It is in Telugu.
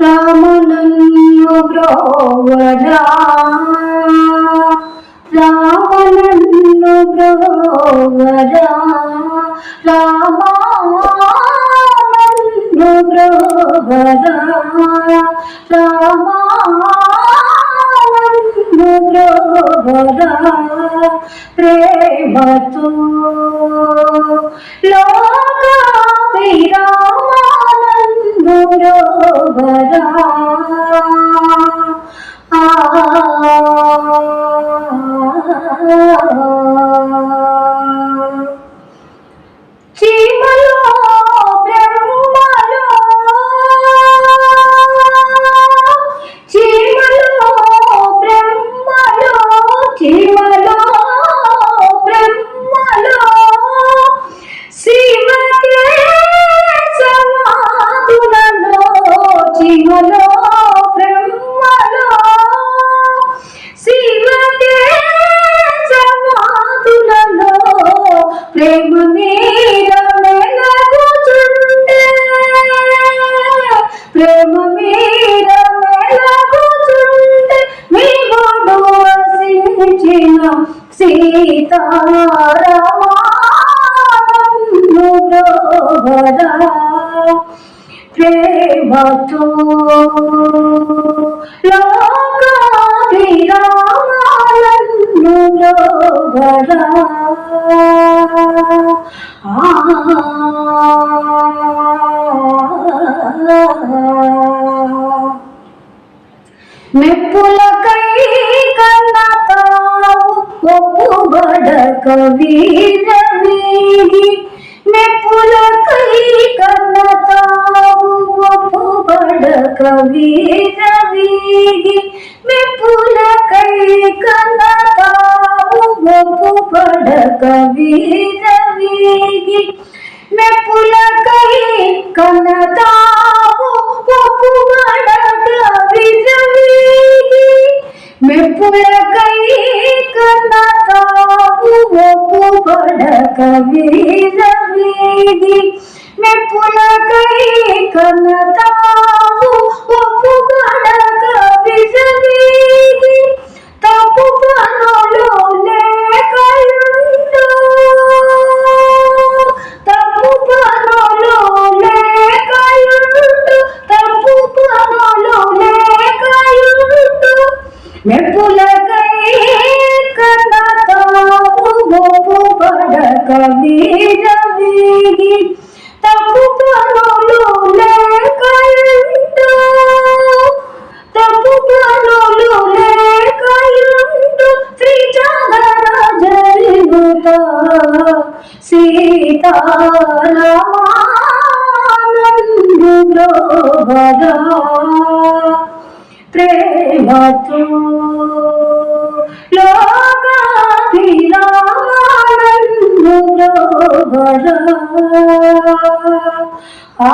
రామనన్ను బ్రోవరా. రామనన్ను బ్రోవరా. రామానన్ను బ్రోవరా. రామానన్ను బ్రోవరా. ప్రేమతో లోకాభిరామానందు సీతారామాను బ్రోవరా ప్రేమతో లోకాభిరామాలను బ్రోవరా మెప్పులకై बड़ कवि मेरी मैं पुलकई कनताऊ बड़ कवि मेरी मैं पुलकई कनताऊ बड़ जमी मेरी मैं पुलकई कनताऊ बड़ा कवि जमी मैं पूरा कही करना ఒప్పుబడక విరవీగి మెప్పులకై కన్నతావు పడక తప్పు పనులు లేకయుండు తప్పు పనులు లేకయుండు శ్రీచంద్రరాజరిగుత సీతారామానందు బ్రోవరా ప్రేమతో బ్రోవరా ఆ